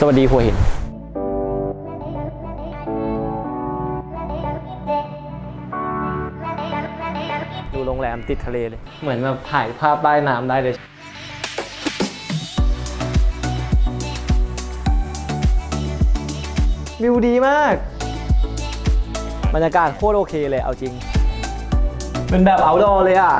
สวัสดีหัวหินดูโรงแรมติดทะเลเลย เหมือนแบบถ่ายภาพใต้น้ำได้เลย วิวดีมาก บรรยากาศโคตรโอเคเลยเอาจริง เป็นแบบเอาดอเลยอะ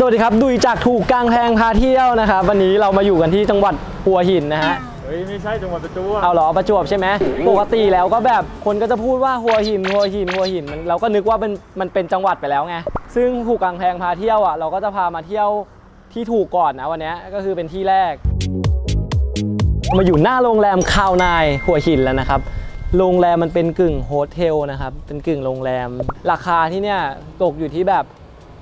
สวัสดีครับดุยจากถูกกลางแพงพาเที่ยวนะครับ วันนี้เรามาอยู่กันที่จังหวัดหัวหินนะฮะเฮ้ยไม่ใช่จังหวัดประจวบเอาเหรอประจวบใช่ไหมปกติแล้วก็แบบคนก็จะพูดว่าหัวหินหัวหินหัวหินมันเราก็นึกว่าเป็นมันเป็นจังหวัดไปแล้วไงซึ่งถูกกลางแพงพาเที่ยวอะเราก็จะพามาเที่ยวที่ถูกก่อนนะวันเนี้ยก็คือเป็นที่แรก มาอยู่หน้าโรงแรมคาวนายหัวหินแล้วนะครับโรงแรมมันเป็นกึ่งโฮเทลนะครับเป็นกึ่งโรงแรม ราคาที่เนี่ยตกอยู่ที่แบบ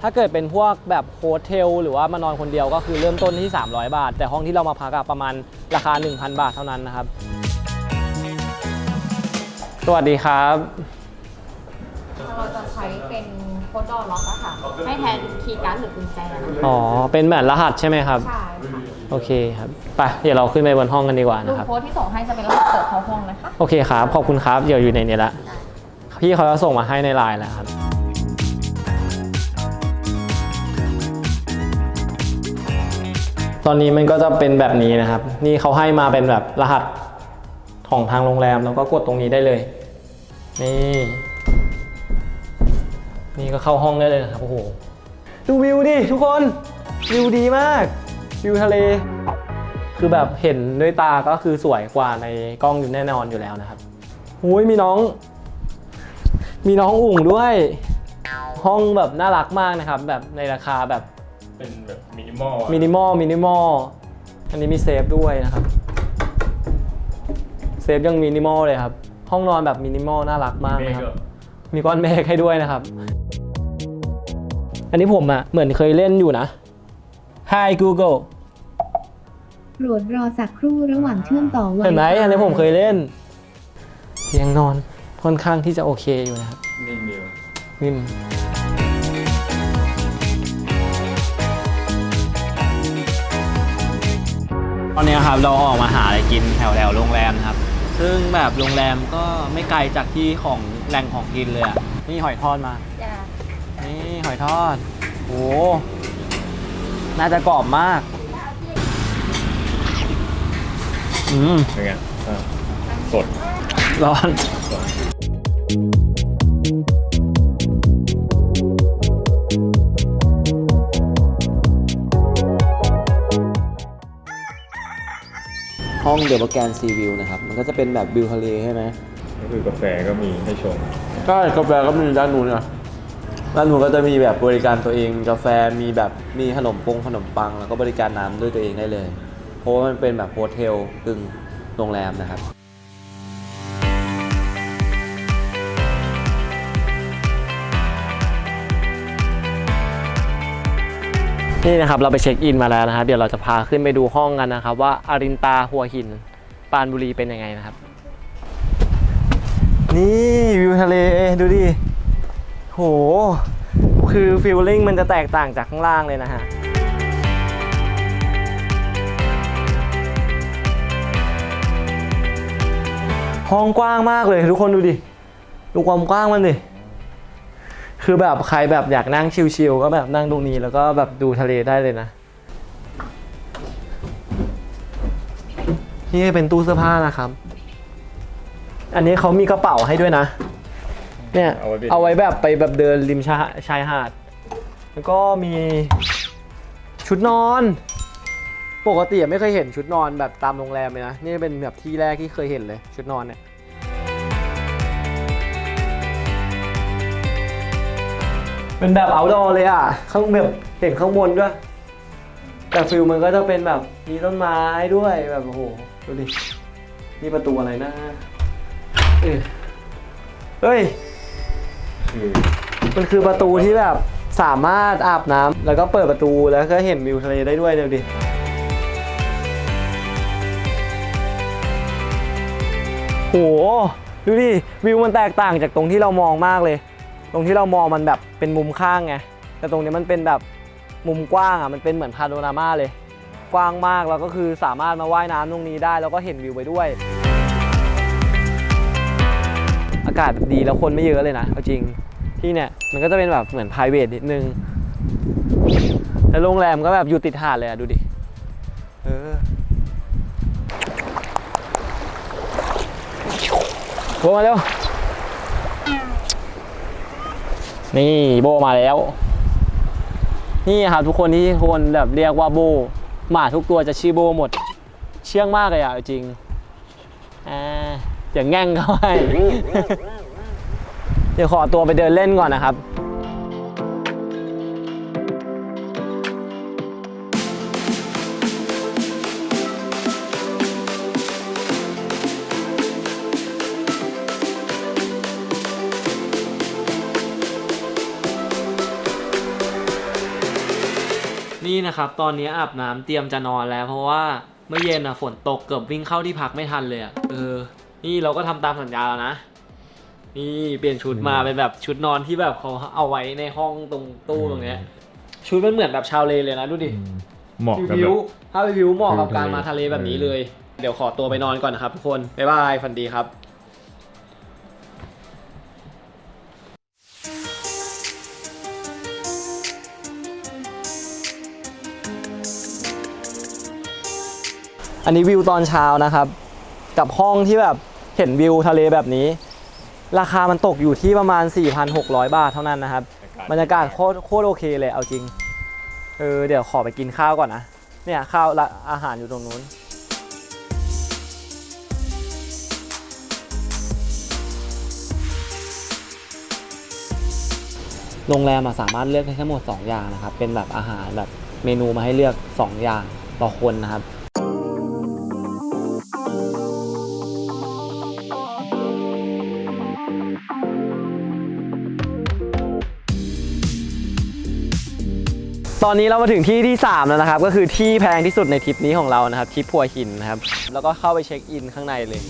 ถ้าเกิดเป็นพวกแบบโฮเทลหรือว่ามานอนคนเดียวก็คือเริ่มต้นที่ 300 บาท แต่ห้องที่เรามาพักอะประมาณราคา 1,000 บาทเท่านั้นนะครับ สวัสดีครับ เราจะใช้เป็นโค้ดดอล็อกอะค่ะให้แทนคีย์การ์ดหรือกุญแจนะคะอ๋อ เป็นแบบรหัสใช่ไหมครับ ใช่ค่ะโอเคครับ ไป เดี๋ยวเราขึ้นไปบนห้องกันดีกว่ารูนะปครับ โค้ดที่ส่งให้จะเป็นรหัสเปิดเข้าห้องนะคะ โอเคครับ ขอบคุณครับ เดี๋ยวอยู่ในนี้ละ พี่เขาจะส่งมาให้ในไลน์แล้วครับ ตอนนี้มันก็จะเป็นแบบนี้นะครับ นี่เขาให้มาเป็นแบบรหัสของทางโรงแรมแล้วก็กดตรงนี้ได้เลย นี่ นี่ก็เข้าห้องได้เลยนะครับโอ้โหดูวิวดิทุกคนวิวดีมาก วิวทะเล คือแบบเห็นด้วยตาก็คือสวยกว่าในกล้องอยู่แน่นอนอยู่แล้วนะครับหุยมีน้อง มีน้องอุ่งด้วย ห้องแบบน่ารักมากนะครับ แบบในราคาแบบ เป็นแบบมินิมอลมินิมอลมินิมอลอันนี้มีเซฟด้วยนะครับ เซฟยังมินิมอลเลยครับ ห้องนอนแบบมินิมอลน่ารักมากเมนะฆครับอะมีก้อนเมฆให้ด้วยนะครับ อันนี้ผมอะเหมือนเคยเล่นอยู่นะ Hi Google โปรดรอสักครู่ระหว่างเชื่อมต่อ Wi-Fi เห็นไหมอันนี้ผมเคยเล่น เตียงนอนค่อนข้างที่จะโอเคอยู่นะครับนิ่งเดียวนิ่ม ตอนนี้ครับเราออกมาหาอะไรกินแถวแถวๆโรงแรมนะครับ ซึ่งแบบโรงแรมก็ไม่ไกลจากที่ของแหล่งของกินเลยอะนี่หอยทอดมานี่หอยทอดโอ้น่าจะกรอบมาก อืมเป็นไงอะสดร้อน ห้องเดอะแกนซีวิวนะครับ มันก็จะเป็นแบบวิวทะเลใช่ไหมก็คือกาแฟก็มีให้ชม ก็กาแฟก็มีด้านนู้นนะด้านนู้นก็จะมีแบบบริการตัวเองกาแฟมีแบบมีขนมปงขนมปัง แล้วก็บริการน้ำด้วยตัวเองได้เลย เพราะว่ามันเป็นแบบโฮเทลกึ่งโรงแรมนะครับ นี่นะครับเราไปเช็คอินมาแล้วนะครับเดี๋ยวเราจะพาขึ้นไปดูห้องกันนะครับ ว่าอารินตาหัวหิน ปานบุรีเป็นยังไงนะครับ นี่วิวทะเลดูดิโห คือฟิลลิ่งมันจะแตกต่างจากข้างล่างเลยนะฮะห้องกว้างมากเลยทุกคนดูดิดูความกว้างมันดิ คือแบบใครแบบอยากนั่งชิลๆก็แบบนั่งตรงนี้แล้วก็แบบดูทะเลได้เลยนะนี่เป็นตู้เสื้อผ้านะครับ อันนี้เขามีกระเป๋าให้ด้วยนะ เนี่ยเอาไว้เป็น เอาไว้แบบไปแบบเดินริมชาชายหาด แล้วก็มีชุดนอน ปกติอะไม่เคยเห็นชุดนอนแบบตามโรงแรมเลยนะ นี่เป็นแบบที่แรกที่เคยเห็นเลย ชุดนอนเนี่ย เป็นแบบ outdoor เลยอะ ข้างแบบเห็นข้างบนด้วย แต่ฟิลมันก็จะเป็นแบบมีต้นไม้ด้วยแบบโอ้โห ดูดิ นี่ประตูอะไรนะเอ้ยเฮ้ย คือมันคือประตูที่แบบสามารถอาบน้ำแล้วก็เปิดประตูแล้วก็เห็นวิวทะเลได้ด้วยเดี๋ยวดิ โห ดูดิ วิวมันแตกต่างจากตรงที่เรามองมากเลยต รงที่เรามองมันแบบเป็นมุมข้างไง แต่ตรงนี้มันเป็นแบบมุมกว้างอะ มันเป็นเหมือนพาโนรามาเลย กว้างมากแล้วก็คือสามารถมาว่ายน้ำตรงนี้ได้ แล้วก็เห็นวิวไปด้วย อากาศแบบดีแล้วคนไม่เยอะเลยนะเอาจริง ที่เนี่ยมันก็จะเป็นแบบเหมือน p r i v a t นิดนึง แล้วโรงแรมก็แบบอยู่ติดหาดเลยอะดูดิ เออโบมาเร็ว นี่โบมาแล้ว นี่ครับทุกคนที่คนแบบเรียกว่าโบหมาทุกตัวจะชื่อโบหมด เชื่องมากเลยอะจริงอ่าเดี๋ยวแง่งเขาให้ เดี๋ยวขอตัวไปเดินเล่นก่อนนะครับ นี่นะครับตอนนี้อาบน้ำเตรียมจะนอนแล้ว เพราะว่าเมื่อเย็นอะฝนตกเกือบวิ่งเข้าที่พักไม่ทันเลยอะเออ นี่เราก็ทำตามสัญญาแล้วนะ นี่เปลี่ยนชุดมาเป็นแบบชุดนอนที่แบบเขาเอาไว้ในห้องตรงตู้ตรงเนี้ยชุดมันเหมือนแบบชาวเลเลยนะดูดิเหมาะกับวิแบวบถ้าวิวเหมาะกับวิวทะเลการมาทะเลแบบนี้เลย เดี๋ยวขอตัวไปนอนก่อนนะครับทุกคนบ๊ายบายฝันดีครับ อันนี้วิวตอนเช้านะครับ กับห้องที่แบบเห็นวิวทะเลแบบนี้ ราคามันตกอยู่ที่ประมาณ 4,600 บาทเท่านั้นนะครับ บรรยากาศโคตรโคตรโอเคเลยเอาจริง เออเดี๋ยวขอไปกินข้าวก่อนนะ เนี่ยข้าวละอาหารอยู่ตรงนู้นโรงแรมอะสามารถเลือกได้ทั้งหมด 2 อย่างนะครับ เป็นแบบอาหารแบบเมนูมาให้เลือก 2 อย่างต่อคนนะครับ อนนี้เรามาถึงที่ที่ 3 แล้วนะครับ ก็คือที่แพงที่สุดในทริปนี้ของเรานะครับทริปพัวหินนะครับ แล้วก็เข้าไปเช็คอินข้างในเลย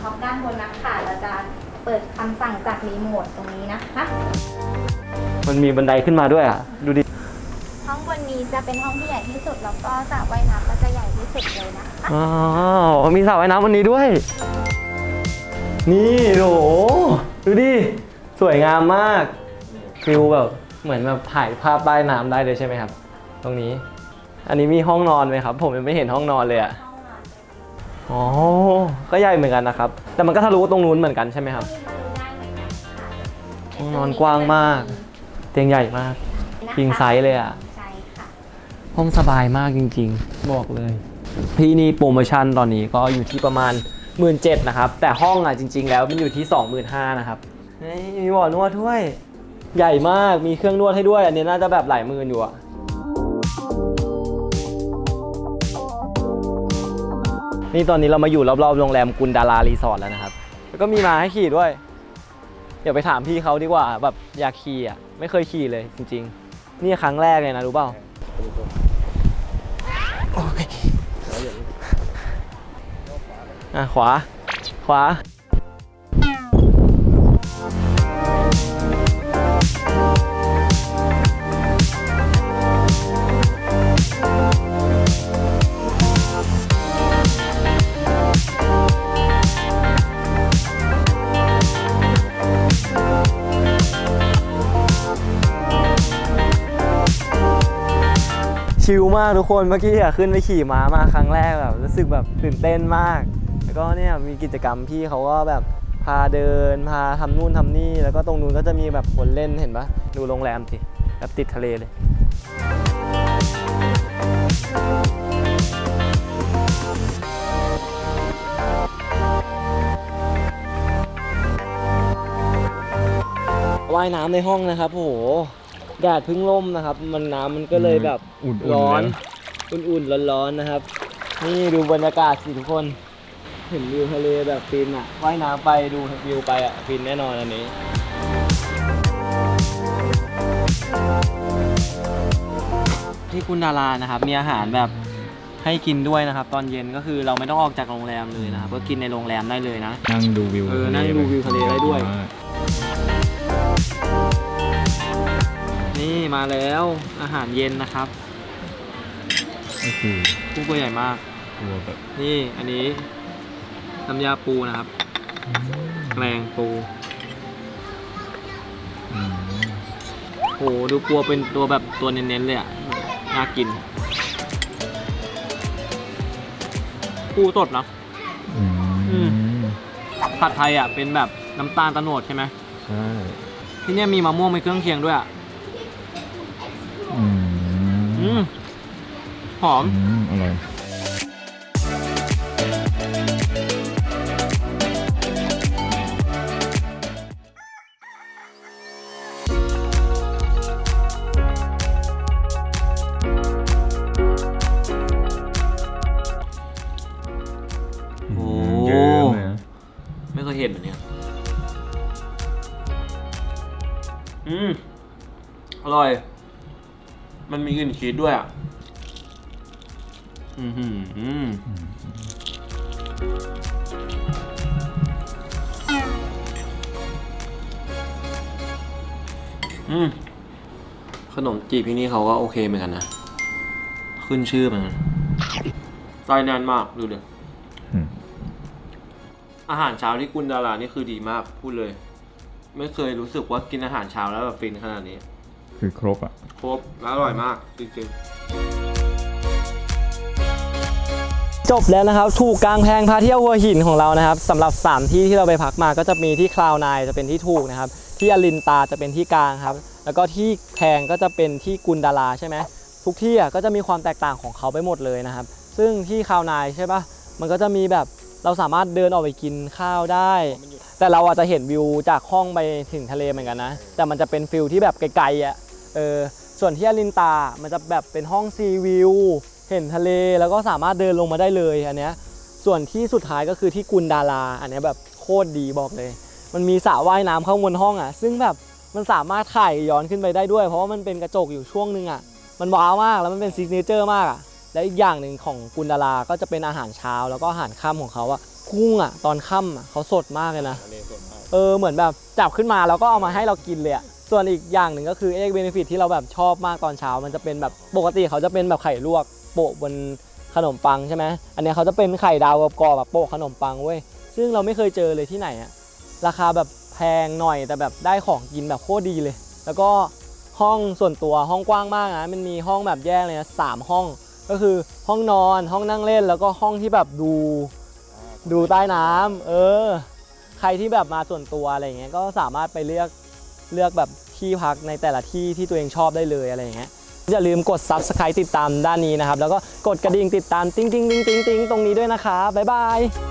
ท็อปด้านบนนะคะเราจะเปิดคำสั่งจากรีโมทตรงนี้นะคะมันมีบันไดขึ้นมาด้วยอะ ดูดิ ห้องบนนี้จะเป็นห้องที่ใหญ่ที่สุดแล้วก็สระว่ายน้ำก็จะใหญ่ที่สุดเลยนะคะอ๋อ มีสระว่ายน้ำวันนี้ด้วย นี่โหดูดิ สวยงามมากฟิลแบบเหมือนแบบถ่ายภาพใต้น้ำได้เลยใช่ไหมครับ ตรงนี้ อันนี้มีห้องนอนไหมครับ ผมยังไม่เห็นห้องนอนเลยอะ อ๋อ ก็ใหญ่เหมือนกันนะครับ แต่มันก็ทะลุตรงนู้นเหมือนกันใช่ไหมครับ ห้องนอนกว้างมาก เตียงใหญ่มากคิงไซส์เลยอะใช่ค่ะ ห้องสบายมากจริง ๆ บอกเลย ที่นี่โปรโมชั่นตอนนี้ก็อยู่ที่ประมาณ 1 7ื่นนะครับ แต่ห้องอะจริง ๆ แล้วมันอยู่ที่ 25,000นะครับเฮ้ยมีบ่อนวดด้วย ใหญ่มาก มีเครื่องนวดให้ด้วย อันนี้น่าจะแบบหลายหมื่นอยู่อะ นี่ตอนนี้เรามาอยู่รอบๆโรงแรมกุลดารารีสอร์ทแล้วนะครับ แล้วก็มีม้าให้ขี่ด้วย เดี๋ยวไปถามพี่เขาดีกว่าแบบอยากขี่อะ ไม่เคยขี่เลยจริง ๆ นี่ครั้งแรกเลยนะรู้เปล่าอะขวา ขวา มากทุกคนเมื่อกี้อะขึ้นไปขี่ม้ามาครั้งแรกแบบรู้สึกแบบตื่นเต้นมาก แล้วก็เนี่ยมีกิจกรรมพี่เขาก็แบบพาเดินพาทำนู่นทำนี่ แล้วก็ตรงนู้นก็จะมีแบบคนเล่นเห็นปะดูโรงแรมสิแบบติดทะเลเลยว่ายน้ำในห้องนะครับโอ้โห แดดพึ่งล่มนะครับ มันน้ำมันก็เลยแบบร้อนอุ่นๆร้อนๆนะครับ นี่ดูบรรยากาศสิทุกคน เห็นวิวทะเลแบบฟินอะว่ายน้ำไปดูวิวไปอะฟินแน่นอนอันนี้ ที่คุณดารานะครับ มีอาหารแบบให้กินด้วยนะครับ ตอนเย็นก็คือเราไม่ต้องออกจากโรงแรมเลยนะครับก็กินในโรงแรมได้เลยนะ นั่งดูวิวเออนั่งดูวิวทะเลได้ด้วย มา มาแล้วอาหารเย็นนะครับก็คือปูตัวใหญ่มาก ตัวแบบนี่อันนี้น้ำยาปูนะครับแกงปูอืมโหดูปัวเป็นตัวแบบตัวเน้นๆเลยอะน่ากิน ปูสดเนอะอือืมผัดไทยอะเป็นแบบน้ำตาลตะโนดใช่ไหมใช่ ที่เนี่ยมีมะม่วงเป็นเครื่องเคียงด้วยอะอืม อืมหอม อืมอร่อยโอ้เยอะเลยนะไม่เคยเห็นแบบเนี้ยอืม อร่อย มันมีกลิ่นชีสด้วยอะ อือหืออืมอืมขนมจีบที่นี่เขาก็โอเคเหมือนกันนะ ขึ้นชื่อเหมือนกันไส้แน่นมากดูเดี๋ยวอืม อาหารเช้าที่กุนดารานี่คือดีมากพูดเลย ไม่เคยรู้สึกว่ากินอาหารเช้าแล้วแบบฟินขนาดนี้ คือครบอะ ครบและอร่อยมากจริงจบแล้วนะครับ ถูกกลางแพงพาเที่ยวหัวหินของเรานะครับสำหรับ 3 ที่ที่เราไปพักมาก็จะมีที่คลาวนายจะเป็นที่ถูกนะครับ ที่อลินตาจะเป็นที่กลางครับ แล้วก็ที่แพงก็จะเป็นที่กุนดาราใช่ไหมทุกที่อะก็จะมีความแตกต่างของเขาไปหมดเลยนะครับ ซึ่งที่คลาวนายใช่ปะมันก็จะมีแบบเราสามารถเดินออกไปกินข้าวได้ แต่เราอาจจะเห็นวิวจากห้องไปถึงทะเลเหมือนกันนะ แต่มันจะเป็นฟิลที่แบบไกลๆอะเออ ส่วนที่อลินตา มันจะแบบเป็นห้องซีวิวเห็นทะเลแล้วก็สามารถเดินลงมาได้เลยอันเนี้ยส่วนที่สุดท้ายก็คือที่กุนดารา อันเนี้ยแบบโคตรดีบอกเลย มันมีสระว่ายน้ำข้างบนห้องอะ ซึ่งแบบมันสามารถถ่ายย้อนขึ้นไปได้ด้วย เพราะว่ามันเป็นกระจกอยู่ช่วงหนึงอะ มันว้าวมากแล้วมันเป็นซิกเนเจอร์มากอะ และอีกอย่างหนึ่งของกุนดารา ก็จะเป็นอาหารเช้าแล้วก็อาหารค่ำของเขาอะกุ้งอะตอนค่ำอะเขาสดมากเลยนะ เออเหมือนแบบจับขึ้นมาแล้วก็เอามาให้เรากินเลยอะ ส่วนอีกอย่างหนึ่งก็คือเอ็กเบนฟิตที่เราแบบชอบมากตอนเช้า มันจะเป็นแบบปกติเขาจะเป็นแบบไข่ลวกโปะบนขนมปังใช่ไหมอันนี้เขาจะเป็นไข่ดาวกรอบแบบโปะขนมปังเว้ยซึ่งเราไม่เคยเจอเลยที่ไหนอะราคาแบบแพงหน่อยแต่แบบได้ของกินแบบโคตรดีเลย แล้วก็ห้องส่วนตัวห้องกว้างมากนะมันมีห้องแบบแยกเลยนะสามห้อง ก็คือห้องนอนห้องนั่งเล่น แล้วก็ห้องที่แบบดูดูใต้น้ำเออ ใครที่แบบมาส่วนตัวอะไรเงี้ยก็สามารถไปเลือก เลือกแบบที่พักในแต่ละที่ที่ตัวเองชอบได้เลยอะไรอย่างเงี้ยอย่าลืมกด subscribe ติดตามด้านนี้นะครับ แล้วก็กดกระดิ่งติดตาม ติ๊งติ๊งติ๊งติ๊งติ๊งตรงนี้ด้วยนะครับบ๊ายบาย